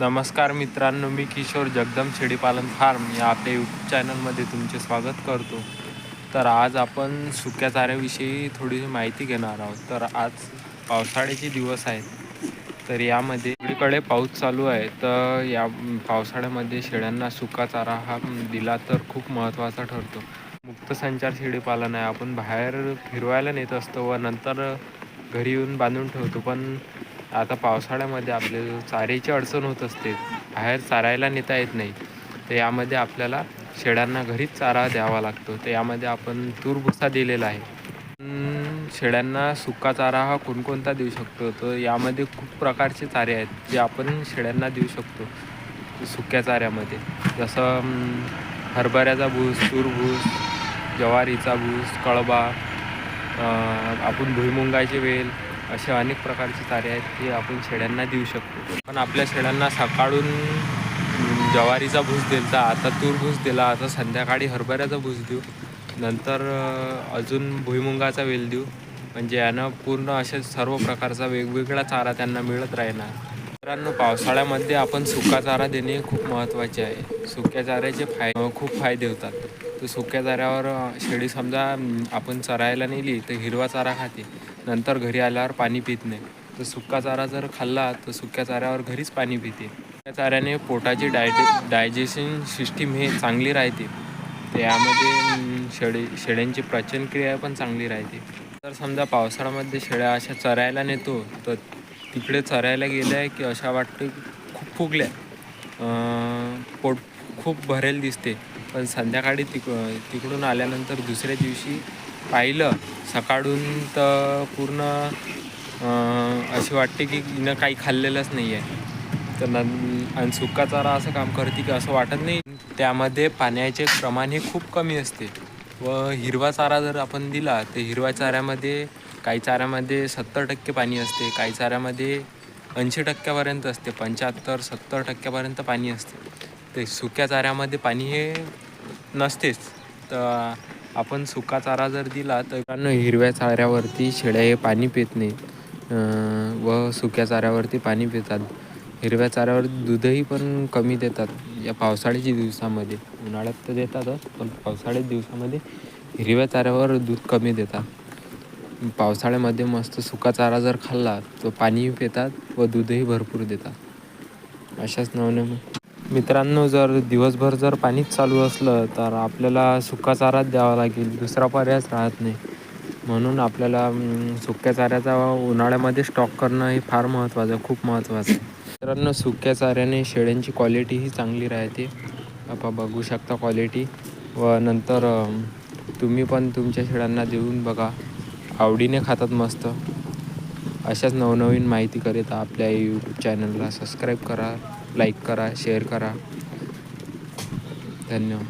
नमस्कार मित्रांनो मी किशोर जगदम शेळीपालन फार्म या आपल्या यूट्यूब चॅनलमध्ये तुमचे स्वागत करतो. तर आज आपण सुक्या चाऱ्याविषयी थोडीशी माहिती घेणार आहोत. तर आज पावसाळ्याचे दिवस आहेत. तर यामध्ये सगळीकडे पाऊस चालू आहे. तर या पावसाळ्यामध्ये शेळ्यांना सुका चारा हा दिला तर खूप महत्त्वाचा ठरतो. मुक्त संचार शेळीपालन आहे. आपण बाहेर फिरवायला नेत असतो व नंतर घरी येऊन बांधून ठेवतो. पण आता पावसाळ्यामध्ये आपल्याला चाऱ्याची अडचण होत असते. बाहेर चारायला नेता येत नाही. तर यामध्ये आपल्याला शेळ्यांना घरीच चारा द्यावा लागतो. तर यामध्ये आपण तूर भुसा दिलेला आहे. शेळ्यांना सुका चारा हा कोणकोणता देऊ शकतो? तर यामध्ये खूप प्रकारचे चारे आहेत जे आपण शेळ्यांना देऊ शकतो सुक्या चाऱ्यामध्ये. जसं हरभऱ्याचा भूस तूर भूस ज्वारीचा भूस कळबा आपण भुईमुंगाचे वेल असे अनेक प्रकारचे चारे आहेत जे आपण शेळ्यांना देऊ शकतो. पण आपल्या शेळ्यांना सकाळून ज्वारीचा भूस दिला आता तूर भूस दिला आता संध्याकाळी हरभऱ्याचा भूस देऊ नंतर अजून भुईमुंगाचा वेल देऊ म्हणजे यानं पूर्ण असे सर्व प्रकारचा वेगवेगळा चारा त्यांना मिळत राहणार. मित्रांनो पावसाळ्यामध्ये आपण सुका चारा देणे खूप महत्त्वाचे आहे. सुक्या चाऱ्याचे फाय खूप फायदे होतात. तर सुक्या चाऱ्यावर शेळी समजा आपण चरायला नेली तर हिरवा चारा खाते. नंतर घरी आल्यावर पाणी पित नाही. तर सुका चारा जर खाल्ला तर सुक्या चाऱ्यावर घरीच पाणी पिते. सुक्या चाऱ्याने पोटाची डायजे डायजेशन सिस्टीम हे चांगली राहते. त्यामध्ये शेळी शेळ्यांची पचनक्रिया पण चांगली राहते. तर समजा पावसाळ्यामध्ये शेळ्या अशा चरायला नेतो तर तिकडे चरायला गेल्या की अशा वाटतं खूप फुगल्या. पोट खूप भरेल दिसते. पण संध्याकाळी तिक तिकडून आल्यानंतर दुसऱ्या दिवशी पाहिलं सकाळून तर पूर्ण अशी असे वाटते की हिनं काही खाल्लेलंच नाही आहे तर नं आणि सुका चारा असं काम करते की असं वाटत नाही. त्यामध्ये पाण्याचे प्रमाण हे खूप कमी असते. व हिरवा चारा जर आपण दिला तर हिरव्या चाऱ्यामध्ये काही चाऱ्यामध्ये सत्तर टक्के पाणी असते काही चाऱ्यामध्ये ऐंशी टक्क्यापर्यंत असते पंच्याहत्तर सत्तर टक्क्यापर्यंत पाणी असते. ते सुक्या चाऱ्यामध्ये पाणी हे नसतेच. तर आपण सुका चारा जर दिला तर कारण हिरव्या चाऱ्यावरती शेळ्या हे पाणी पित नाहीत. व सुक्या चाऱ्यावरती पाणी पितात. हिरव्या चाऱ्यावर दूधही पण कमी देतात. या पावसाळ्याच्या दिवसामध्ये उन्हाळ्यात तर देतातच पण पावसाळ्याच्या दिवसामध्ये हिरव्या चाऱ्यावर दूध कमी देतात. पावसाळ्यामध्ये मस्त सुका चारा जर खाल्ला तर पाणीही पितात व दूधही भरपूर देतात. अशाच नवनवीन मित्रांनो जर दिवसभर जर पाणीच चालू असलं तर आपल्याला सुका चाराच द्यावा लागेल दुसरा पर्यायच राहत नाही. म्हणून आपल्याला सुक्या चाऱ्याचा उन्हाळ्यामध्ये स्टॉक करणं हे फार महत्त्वाचं आहे खूप महत्त्वाचं आहे. मित्रांनो सुक्या चाऱ्याने शेळ्यांची क्वालिटीही चांगली राहते. आपण बघू शकता क्वालिटी व नंतर तुम्ही पण तुमच्या शेळ्यांना देऊन बघा. आवडीने खातात मस्त. अशाच नवनवीन माहिती करीत आपल्या यूट्यूब चॅनलला सबस्क्राईब करा लाईक करा शेअर करा. धन्यवाद.